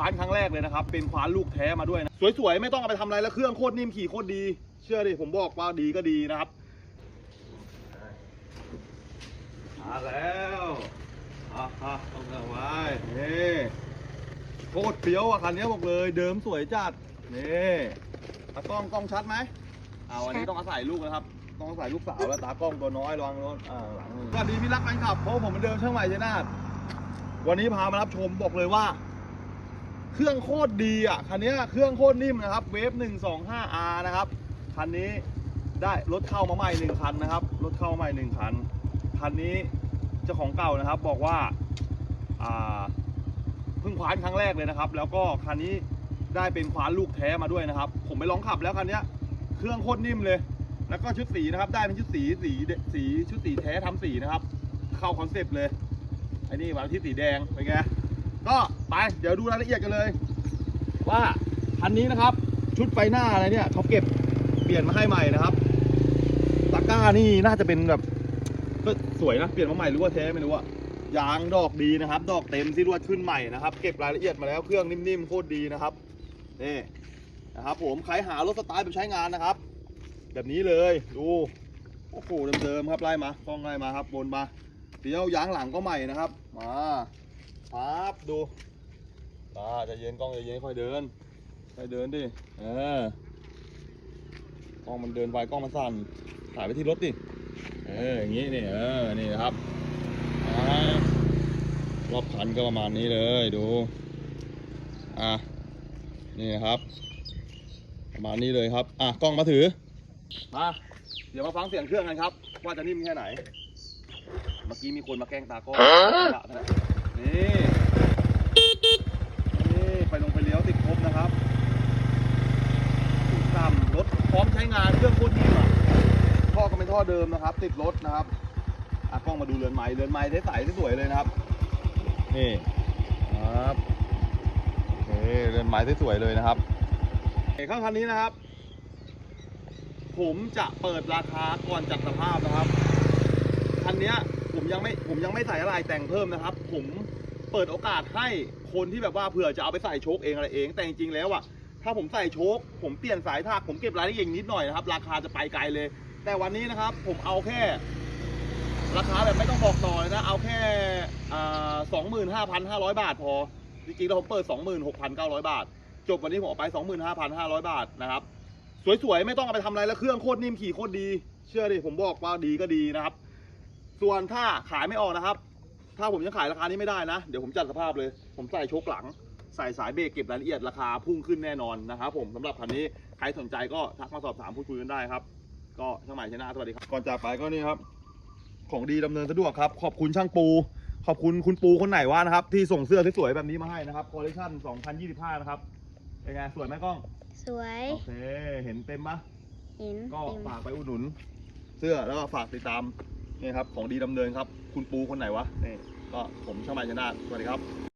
ควานครั้งแรกเลยนะครับ เป็นควานลูกแท้มาด้วยนะสวยๆ ไม่ต้องเอาไปทำอะไรแล้วเครื่องโคตรนิ่มขี่โคตรดี เชื่อดิผมบอกว่าดีก็ดีนะครับมาแล้วอะอะต้องเอาไว้นี่โคตรเฟี้ยวอะคันนี้บอกเลยเดิมสวยจัดนี่ตากล้องกล้องชัดไหมเอาอันนี้ต้องอาศัยลูกนะครับ ต้องอาศัยลูกสาวแล้วตากล้องตัวน้อยระวังรถอ่าหลังมือสวัสดีพี่รักแฟนคลับเพราะผมเป็นเดิมช่างใหม่ชัยนาทวันนี้พามารับชมบอกเลยว่า เครื่องโคตรดีอะคันนี้เครื่องโคตรนิ่มนะครับเวฟ 125R นะครับคันนี้ได้รถเข้ามาใหม่หนึ่งคันนะครับรถเข้ามาใหม่หนึ่งคันคันนี้เจ้าของเก่านะครับบอกว่าอ่าเพิ่งคว้านครั้งแรกเลยนะครับ แล้วก็คันนี้ได้เป็นคว้านลูกแท้มาด้วยนะครับ ผมไปลองขับแล้วคันนี้เครื่องโคตรนิ่มเลย แล้วก็ชุดสีนะครับได้เป็นชุดสีสีสีชุดสีแท้ทำสีนะครับ เข้าคอนเซปต์เลยไอ้นี่วันอาที่สีแดงเป็นไง ก็ไปเดี๋ยวดูรายละเอียดกันเลย ว่าคันนี้นะครับ ชุดไฟหน้าอะไรเนี่ยเขาเก็บเปลี่ยนมาให้ใหม่นะครับตะกร้านี่น่าจะเป็นแบบก็สวยนะเปลี่ยนมาใหม่หรือว่าแท้ไม่รู้อะยางดอกดีนะครับ ดอกเต็มที่รวดขึ้นใหม่นะครับ เก็บรายละเอียดมาแล้วเครื่องนิ่มๆโคตรดีนะครับนี่นะครับ ผมใครหารถสไตล์แบบใช้งานนะครับ แบบนี้เลยดูโอ้โหเดิมๆครับไล่มากล้องไล่มาครับบนมาเดี๋ยวยางหลังก็ใหม่นะครับมา ปั๊บดูตาใจะเย็นกล้องใจะเย็นค่อยเดิน ค่อยเดินดิ เออกล้องมันเดินไวกล้องมันสั่น ถ่ายไปที่รถดิ เอออย่างนี้นี่เออ นี่นะครับอ่ารอบคันก็ประมาณนี้เลยดู อะ นี่นะครับ ประมาณนี้เลยครับ อะกล้องมาถือ มา เดี๋ยวมาฟังเสียงเครื่องกันครับ ว่าจะนิ่มแค่ไหน เมื่อกี้มีคนมาแกล้งตากล้องนี่ นี่ ไปลงไปเลี้ยวติดครบนะครับสูตรต่ำรถพร้อมใช้งานเครื่องโคตรดีอะท่อก็เป็นท่อเดิมนะครับ ติดรถนะครับอะกล้องมาดูเรือนไม้เรือนไม้ใสๆสวยๆเลยนะครับนี่ครับนี่เรือนไม้สวยๆเลยนะครับเอกข้างคันนี้นะครับ ผมจะเปิดราคาก่อนจัดสภาพนะครับคันเนี้ยผมยังไม่ผมยังไม่ใส่อะไรแต่งเพิ่มนะครับ ผมเปิดโอกาสให้คนที่แบบว่าเผื่อจะเอาไปใส่โชคเองอะไรเอง แต่จริงๆแล้วอะ ถ้าผมใส่โชคผมเปลี่ยนสายทากผมเก็บรายละเอียดนิดหน่อยนะครับ ราคาจะไปไกลเลย แต่วันนี้นะครับผมเอาแค่ ราคาแบบไม่ต้องบอกต่อเลยนะ เอาแค่สองหมื่นห้าพันห้าร้อยบาทพอ จริงๆแล้วผมเปิดสองหมื่นหกพันเก้าร้อยบาท จบวันนี้ผมเอาไปสองหมื่นห้าพันห้าร้อยบาทนะครับ สวยๆ ไม่ต้องเอาไปทำอะไรแล้วเครื่องโคตรนิ่มขี่โคตรดี เชื่อดิผมบอกว่าดีก็ดีนะครับ ส่วนถ้าขายไม่ออกนะครับ ถ้าผมยังขายราคานี้ไม่ได้นะ เดี๋ยวผมจัดสภาพเลย ผมใส่โชคหลัง ใส่สายเบรกเก็บรายละเอียดราคาพุ่งขึ้นแน่นอนนะครับผมสำหรับคันนี้ใครสนใจก็ทักมาสอบถามพูดคุยกันได้ครับ ก็ช่างใหม่ชนะสวัสดีครับก่อนจากไปก็นี่ครับ ของดีดำเนินสะดวกครับ ขอบคุณช่างปู ขอบคุณคุณปูคนไหนว่านะครับ ที่ส่งเสื้อสวยๆแบบนี้มาให้นะครับคอลเลคชัน2025 นะครับเป็นไงสวยไหมกล้องสวยโอเคเห็นเต็มปะเห็นก็เต็มฝากไปอุดหนุน เสื้อแล้วก็ฝากติดตามนี่ครับของดีดำเนินครับ คุณปูคนไหนวะนี่ก็ผมช่างใหม่ชนะสวัสดีครับ